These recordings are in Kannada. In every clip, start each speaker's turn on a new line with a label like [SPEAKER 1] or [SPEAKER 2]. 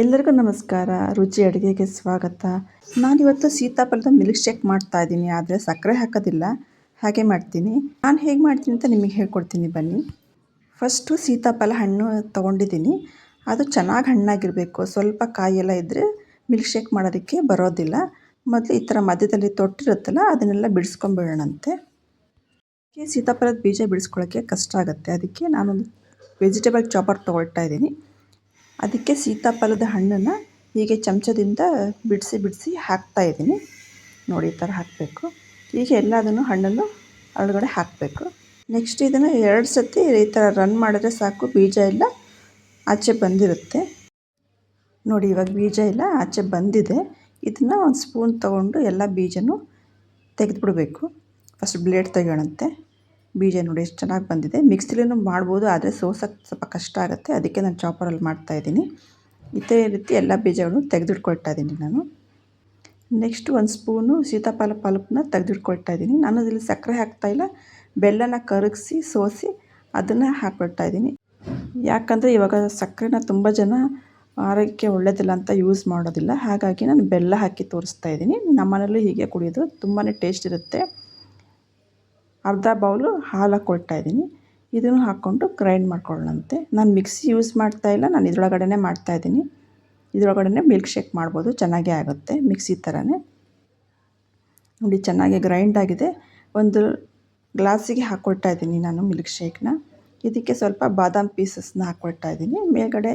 [SPEAKER 1] ಎಲ್ಲರಿಗೂ ನಮಸ್ಕಾರ. ರುಚಿ ಅಡುಗೆಗೆ ಸ್ವಾಗತ. ನಾನಿವತ್ತು ಸೀತಾಫಲದ ಮಿಲ್ಕ್ ಶೇಕ್ ಮಾಡ್ತಾ ಇದ್ದೀನಿ, ಆದರೆ ಸಕ್ಕರೆ ಹಾಕೋದಿಲ್ಲ. ಹಾಗೆ ಮಾಡ್ತೀನಿ. ನಾನು ಹೇಗೆ ಮಾಡ್ತೀನಿ ಅಂತ ನಿಮಗೆ ಹೇಳ್ಕೊಡ್ತೀನಿ, ಬನ್ನಿ. ಫಸ್ಟು ಸೀತಾಫಲ ಹಣ್ಣು ತೊಗೊಂಡಿದ್ದೀನಿ. ಅದು ಚೆನ್ನಾಗಿ ಹಣ್ಣಾಗಿರಬೇಕು. ಸ್ವಲ್ಪ ಕಾಯೆಲ್ಲ ಇದ್ದರೆ ಮಿಲ್ಕ್ ಶೇಕ್ ಮಾಡೋದಕ್ಕೆ ಬರೋದಿಲ್ಲ. ಮೊದಲು ಈ ಥರ ಮಧ್ಯದಲ್ಲಿ ತೊಟ್ಟಿರುತ್ತಲ್ಲ, ಅದನ್ನೆಲ್ಲ ಬಿಡಿಸ್ಕೊಂಬಿಡೋಣಂತೆ. ಸೀತಾಫಲದ ಬೀಜ ಬಿಡಿಸ್ಕೊಳ್ಳೋಕ್ಕೆ ಕಷ್ಟ ಆಗುತ್ತೆ. ಅದಕ್ಕೆ ನಾನೊಂದು ವೆಜಿಟೇಬಲ್ ಚಾಪರ್ ತೊಗೊಳ್ತಾ ಇದ್ದೀನಿ. ಅದಕ್ಕೆ ಸೀತಾಫಲದ ಹಣ್ಣನ್ನು ಹೀಗೆ ಚಮಚದಿಂದ ಬಿಡಿಸಿ ಬಿಡಿಸಿ ಹಾಕ್ತಾಯಿದ್ದೀನಿ ನೋಡಿ, ಈ ಥರ ಹಾಕಬೇಕು. ಹೀಗೆ ಎಲ್ಲದನ್ನು ಹಣ್ಣನ್ನು ಒಳಗಡೆ ಹಾಕಬೇಕು. ನೆಕ್ಸ್ಟ್ ಇದನ್ನು ಎರಡು ಸತಿ ಈ ಥರ ರನ್ ಮಾಡಿದ್ರೆ ಸಾಕು, ಬೀಜ ಎಲ್ಲ ಆಚೆ ಬಂದಿರುತ್ತೆ. ನೋಡಿ, ಇವಾಗ ಬೀಜ ಎಲ್ಲ ಆಚೆ ಬಂದಿದೆ. ಇದನ್ನು ಒಂದು ಸ್ಪೂನ್ ತೊಗೊಂಡು ಎಲ್ಲ ಬೀಜನೂ ತೆಗೆದುಬಿಡಬೇಕು. ಫಸ್ಟ್ ಬ್ಲೇಡ್ ತೆಗೆಯೋಣಂತೆ. ಬೀಜ ನೋಡಿ ಎಷ್ಟು ಚೆನ್ನಾಗಿ ಬಂದಿದೆ. ಮಿಕ್ಸಿಲೂ ಮಾಡ್ಬೋದು, ಆದರೆ ಸೋಸೋಕ್ಕೆ ಸ್ವಲ್ಪ ಕಷ್ಟ ಆಗುತ್ತೆ ಅದಕ್ಕೆ ನಾನು ಚಾಪರಲ್ಲಿ ಮಾಡ್ತಾಯಿದ್ದೀನಿ ಇದೇ ರೀತಿ ಎಲ್ಲ ಬೀಜಗಳನ್ನು ತೆಗೆದಿಟ್ಕೊಳ್ತಾ ಇದ್ದೀನಿ ನಾನು. ನೆಕ್ಸ್ಟ್ ಒಂದು ಸ್ಪೂನು ಸೀತಾಫಲ ಪಲ್ಪನ್ನ ತೆಗೆದಿಟ್ಕೊಳ್ತಾ ಇದ್ದೀನಿ. ನಾನು ಅದರಲ್ಲಿ ಸಕ್ಕರೆ ಹಾಕ್ತಾಯಿಲ್ಲ ಬೆಲ್ಲನ ಕರಗಿಸಿ, ಸೋಸಿ ಅದನ್ನು ಹಾಕ್ಕೊಳ್ತಾ ಇದ್ದೀನಿ. ಯಾಕಂದರೆ ಇವಾಗ ಸಕ್ಕರೆನ ತುಂಬ ಜನ ಆರೋಗ್ಯಕ್ಕೆ ಒಳ್ಳೆಯದಿಲ್ಲ ಅಂತ ಯೂಸ್ ಮಾಡೋದಿಲ್ಲ. ಹಾಗಾಗಿ ನಾನು ಬೆಲ್ಲ ಹಾಕಿ ತೋರಿಸ್ತಾ ಇದ್ದೀನಿ. ನಮ್ಮನೇಲೂ ಹೀಗೆ ಕುಡಿಯೋದು ತುಂಬಾ ಟೇಸ್ಟ್ ಇರುತ್ತೆ. ಅರ್ಧ ಬೌಲು ಹಾಲು ಹಾಕ್ಕೊಳ್ತಾ ಇದ್ದೀನಿ. ಇದನ್ನು ಹಾಕ್ಕೊಂಡು ಗ್ರೈಂಡ್ ಮಾಡ್ಕೊಳ್ಳೋಣಂತೆ. ನಾನು ಮಿಕ್ಸಿ ಯೂಸ್ ಮಾಡ್ತಾ ಇಲ್ಲ, ನಾನು ಇದ್ರೊಳಗಡೆ ಮಾಡ್ತಾಯಿದ್ದೀನಿ ಇದರೊಳಗಡೆ ಮಿಲ್ಕ್ ಶೇಕ್ ಮಾಡ್ಬೋದು, ಚೆನ್ನಾಗೇ ಆಗುತ್ತೆ ಮಿಕ್ಸಿ ಥರನೇ ನೋಡಿ, ಚೆನ್ನಾಗಿ ಗ್ರೈಂಡ್ ಆಗಿದೆ. ಒಂದು ಗ್ಲಾಸಿಗೆ ಹಾಕ್ಕೊಳ್ತಾ ಇದ್ದೀನಿ ನಾನು ಮಿಲ್ಕ್ ಶೇಕ್ನ. ಇದಕ್ಕೆ ಸ್ವಲ್ಪ ಬಾದಾಮ್ ಪೀಸಸ್ನ ಹಾಕ್ಕೊಳ್ತಾ ಇದ್ದೀನಿ. ಮೇಲ್ಗಡೆ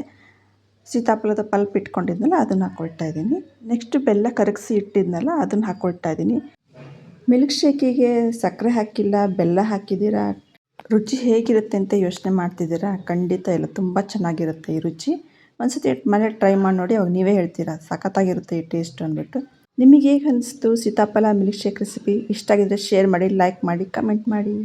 [SPEAKER 1] ಸೀತಾಫಲದ ಪಲ್ಪ್ ಇಟ್ಕೊಂಡಿದ್ನಲ್ಲ, ಅದನ್ನು ಹಾಕ್ಕೊಳ್ತಾ ಇದ್ದೀನಿ. ನೆಕ್ಸ್ಟ್ ಬೆಲ್ಲ ಕರಗಿಸಿ ಇಟ್ಟಿದ್ನಲ್ಲ, ಅದನ್ನು ಹಾಕ್ಕೊಳ್ತಾ ಇದ್ದೀನಿ. ಮಿಲ್ಕ್ ಶೇಕಿಗೆ ಸಕ್ಕರೆ ಹಾಕಿಲ್ಲ, ಬೆಲ್ಲ ಹಾಕಿದ್ದೀರಾ, ರುಚಿ ಹೇಗಿರುತ್ತೆ ಅಂತ ಯೋಚನೆ ಮಾಡ್ತಿದ್ದೀರಾ? ಖಂಡಿತ ಇಲ್ಲ ತುಂಬ ಚೆನ್ನಾಗಿರುತ್ತೆ ಈ ರುಚಿ. ಒಂದು ಸತಿ ಮನೇಲಿ ಟ್ರೈ ಮಾಡಿ ನೋಡಿ, ಅವಾಗ ನೀವೇ ಹೇಳ್ತೀರಾ? ಸಖತ್ತಾಗಿರುತ್ತೆ ಈ ಟೇಸ್ಟ್ ಅಂದ್ಬಿಟ್ಟು. ನಿಮಗೆ ಹೇಗೆ ಅನಿಸ್ತು ಸೀತಾಫಲ ಮಿಲ್ಕ್ ಶೇಕ್ ರೆಸಿಪಿ? ಇಷ್ಟ ಆಗಿದ್ದರೆ ಶೇರ್ ಮಾಡಿ, ಲೈಕ್ ಮಾಡಿ, ಕಮೆಂಟ್ ಮಾಡಿ.